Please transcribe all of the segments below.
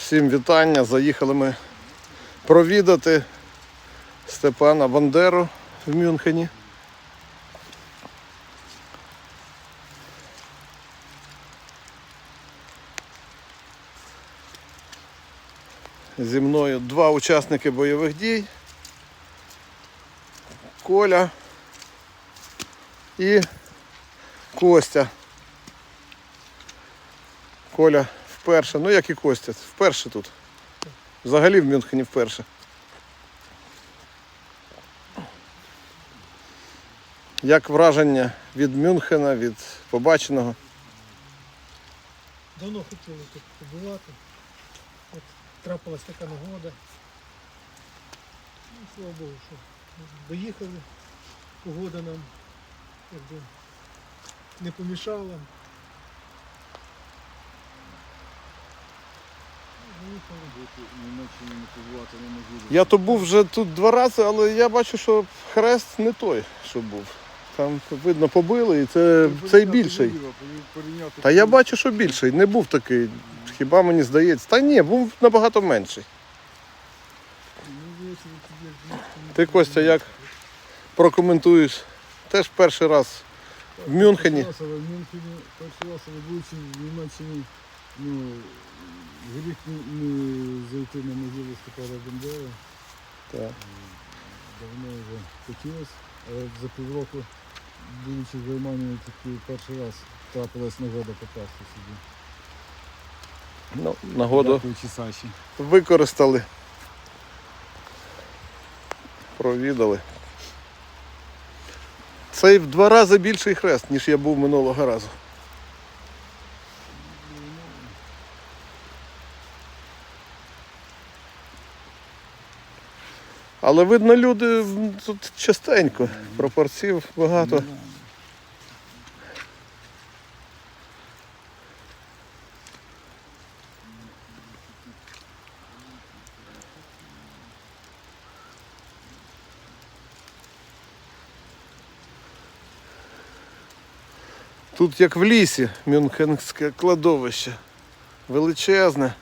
Всім вітання. Заїхали ми провідати Степана Бандеру в Мюнхені. Зі мною два учасники бойових дій. Коля і Костя. Коля вперше, ну як і Костя, вперше тут. Взагалі в Мюнхені вперше. Як враження від Мюнхена, від побаченого? Давно хотіли тут побувати. От трапилась така нагода. Ну, слава Богу, що доїхали. Погода нам якби не помішала. Я то був вже тут два рази, але я бачу, що хрест не той, що був. Там видно побили і це цей більший. Та я бачу, що більший, не був такий. Хіба мені здається? Та ні, був набагато менший. Ти, Костя, як прокоментуєш? Теж перший раз в Мюнхені. В Мюнхені, перший раз, в Німеччині, ну, гріх не, не зайти на могилу Степана Бандери. Так. Давно вже хотілося, але за півроку, будучи в Германії, тільки перший раз трапилась нагода попасти сюди. Ну, нагоду Дякуючи Саші. використали. Провідали. Цей в два рази більший хрест, ніж я був минулого разу. Але видно, люди тут частенько, пропорцій багато. Тут як в лісі Мюнхенське кладовище. Величезне.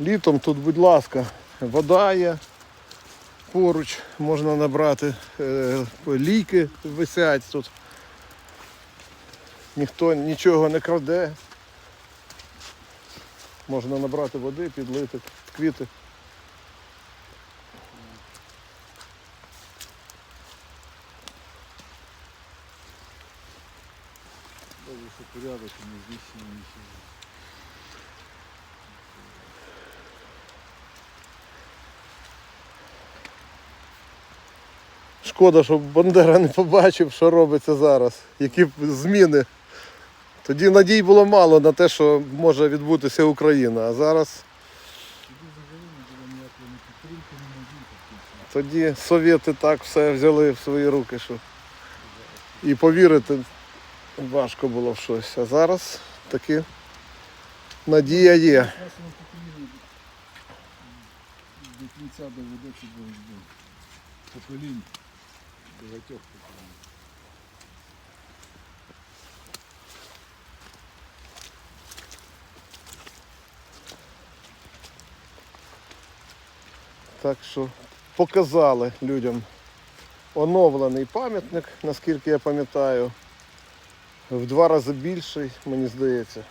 Літом тут, будь ласка, вода є. Поруч можна набрати е, ліки висять тут. Ніхто нічого не краде. Можна набрати води, підлити квіти. Що порядок, не знищено нічого. Шкода, що Бандера не побачив, що робиться зараз, які зміни. Тоді надій було мало на те, що може відбутися Україна, а зараз Тоді совєти так все взяли в свої руки, що і повірити важко було в щось. А зараз таки надія є. До кінця доведеться боротьбу. Поколінь. Поколінь. Так що показали людям оновлений пам'ятник, наскільки я пам'ятаю. В два рази більший, мені здається.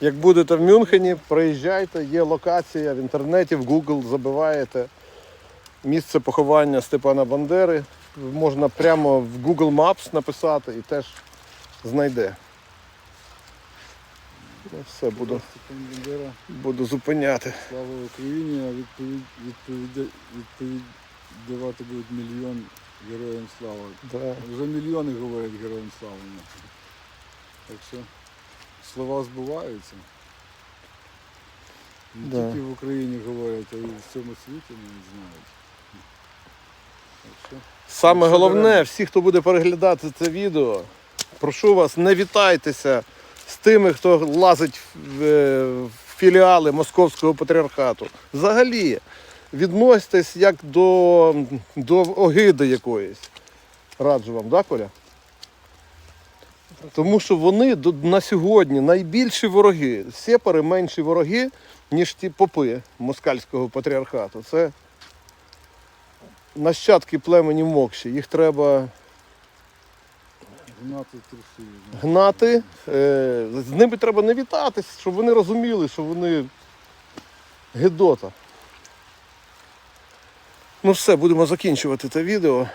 Як будете в Мюнхені, приїжджайте, є локація в інтернеті, в Google забиваєте місце поховання Степана Бандери. Можна прямо в Google Maps написати і теж знайде. Ну, все, буду, Степан Бандера, буду зупиняти. слава Україні, а відповідь, відповідь, відповідь будуть мільйон героям слава. Да. Вже мільйони говорять героям слава. Так що слова збуваються. Не Да. тільки в Україні говорять, а й в всьому світі навіть знають. Саме Все головне, всі, хто буде переглядати це відео, прошу вас, не вітайтеся з тими, хто лазить в, е, філіали Московського патріархату. Взагалі, відноситесь як до, до огиди якоїсь. Раджу вам, да, Коля? Тому що вони на сьогодні найбільші вороги. Сепари менші вороги, ніж ті попи москальського патріархату. Це нащадки племені Мокші. Їх треба Гнати гнати. Е, з ними треба не вітатись, щоб вони розуміли, що вони гидота. Ну все, будемо закінчувати це відео.